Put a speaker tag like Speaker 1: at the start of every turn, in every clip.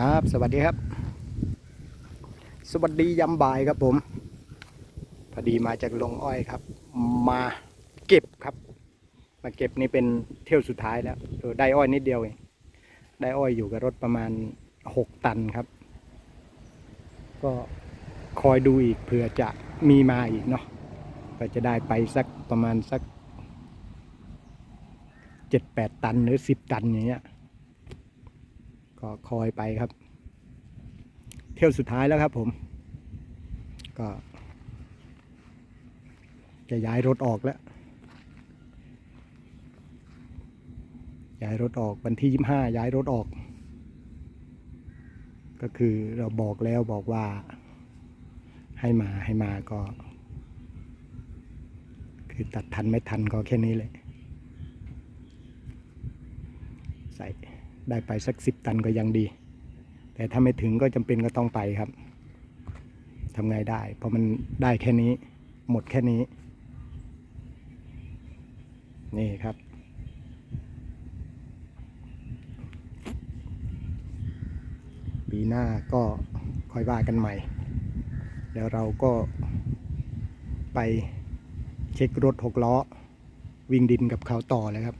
Speaker 1: ครับ สวัสดีครับ สวัสดียำบ่ายครับผม พอดีมาจากลงอ้อยครับ มาเก็บครับ มาเก็บนี่เป็นเที่ยวสุดท้ายแล้วเออได้อ้อยนิดเดียวเองได้อ้อยอยู่กับรถประมาณหกตันครับ ก็คอยดูอีกเผื่อจะมีมาอีกเนาะก็จะได้ไปสักประมาณสักเจ็ดแปดตันหรือสิบตันอย่างเงี้ย ก็คอยไปครับ เที่ยวสุดท้ายแล้วครับผม ก็ จะย้ายรถออกแล้ว ย้ายรถออกวันที่ยี่ห้าย้ายรถออก ก็คือเราบอกแล้วบอกว่า ให้มาให้มาก็ คือตัดทันไม่ทันก็แค่นี้เลย ใส่ ได้ไปสักสิบตันก็ยังดี แต่ถ้าไม่ถึงก็จำเป็นก็ต้องไปครับทำไงได้ เพราะมันได้แค่นี้ หมดแค่นี้ นี่ครับ ปีหน้าก็ค่อยว่ากันใหม่ แล้วเราก็ไปเช็ครถหกล้อ วิ่งดินกับเขาต่อเลยครับ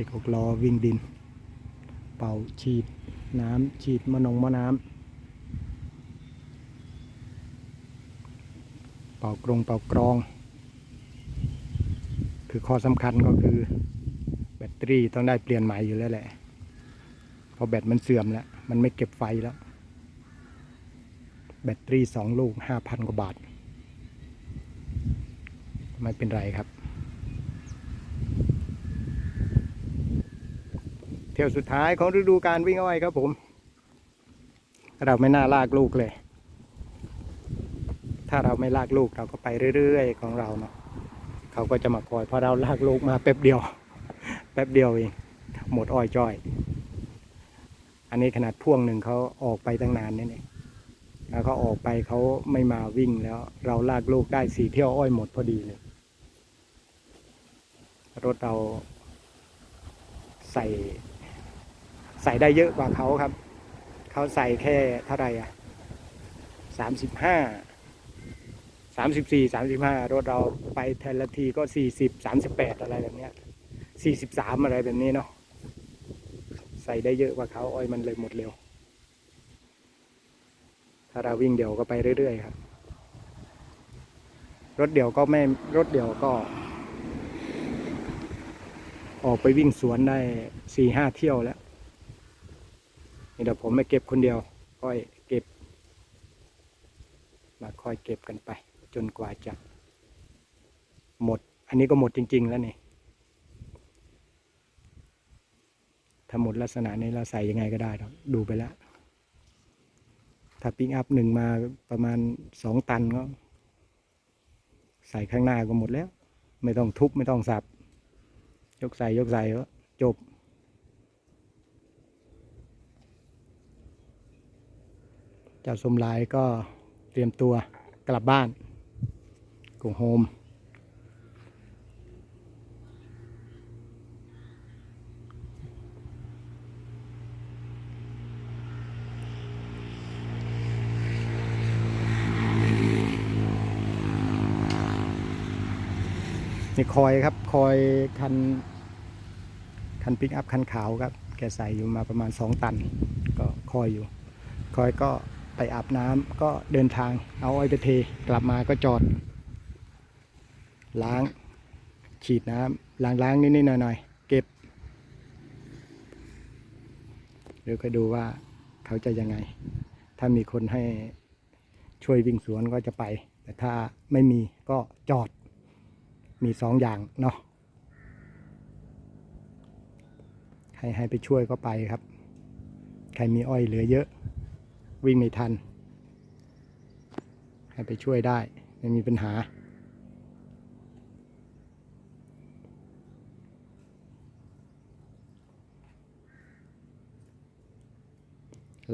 Speaker 1: ช็คหกล้อวิ่งดิน เป่าฉีดน้ำฉีดมะนงมะน้ำเป่ากรงเป่ากรอง คือข้อสำคัญก็คือ แบตเตอรี่ต้องได้เปลี่ยนใหม่อยู่แล้วแหละเพราะแบตมันเสื่อมแล้ว มันไม่เก็บไฟแล้ว แบตเตอรี่สองลูกห้าพันกว่าบาท ไม่เป็นไรครับ เที่ยวสุดท้ายของฤดูการวิ่งอ้อยครับผม เราไม่น่าลากลูกเลย ถ้าเราไม่ลากลูกเราก็ไปเรื่อยๆ ของเราเนาะเขาก็จะมาคอยพอเราลากลูกมาแป๊บเดียว แป๊บเดียวเองหมดอ้อยจ้อย อันนี้ขนาดพ่วงหนึ่งเขาออกไปตั้งนานนี่เองแล้วเขาออกไปเขาไม่มาวิ่งแล้ว เราลากลูกได้สี่เที่ยวอ้อยหมดพอดีเลยรถเราใส่ ใส่ได้เยอะกว่าเขาครับ เขาใส่แค่เท่าไหร่อะสามสิบห้าสามสิบสี่สามสิบห้ารถเราไปแทนละทีก็สี่สิบสามสิบแปดอะไรแบบเนี้ยสี่สิบสามอะไรแบบนี้เนาะใส่ได้เยอะกว่าเขาอ้อยมันเลยหมดเร็ว ถ้าเราวิ่งเดี่ยวก็ไปเรื่อยๆครับ รถเดี่ยวก็ไม่รถเดี่ยวก็ ออกไปวิ่งสวนได้สี่ห้าเที่ยวแล้ว นี่เดี๋ยวผมไม่เก็บคนเดียวค่อยเก็บมาค่อยเก็บกันไป จนกว่าจะ หมด อันนี้ก็หมดจริง ๆ แล้วนี่ถ้าหมดลักษณะนี้เราใส่ยังไงก็ได้ครับดูไปแล้ว ถ้าปิ้งอัพหนึ่งมาประมาณสองตันก็ ใส่ข้างหน้าก็หมดแล้ว ไม่ต้องทุบไม่ต้องสับ ยกใส่ยกใส่ก็จบ เจ้าสมลายก็เตรียมตัวกลับบ้านกงโฮมนี่คอยครับคอยคันคันปิกอัพคันขาวครับ แกใส่อยู่มาประมาณสองตัน ก็คอยอยู่ คอยก็ ไปอาบน้ำก็เดินทางเอาอ้อยไปเทกลับมาก็จอด ล้าง ฉีดน้ำล้างล้างนิดๆหน่อยๆเก็บเดี๋ยวก็ดูว่าเขาจะยังไง ถ้ามีคนให้ช่วยวิ่งสวนก็จะไป แต่ถ้าไม่มีก็จอดมีสองอย่างเนาะใครให้ไปช่วยก็ไปครับ ใครมีอ้อยเหลือเยอะ วิ่งไม่ทัน ให้ไปช่วยได้ ไม่มีปัญหา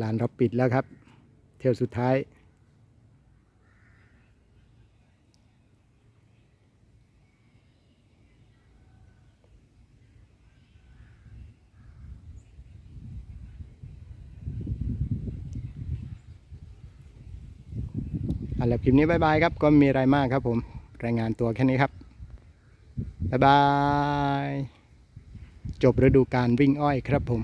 Speaker 1: ลานเราปิดแล้วครับ เที่ยวสุดท้าย มาแล้วคลิปนี้บายบายครับ ก็ไม่มีอะไรมากครับผมรายงานตัวแค่นี้ครับบายบาย จบฤดูการวิ่งอ้อยครับผม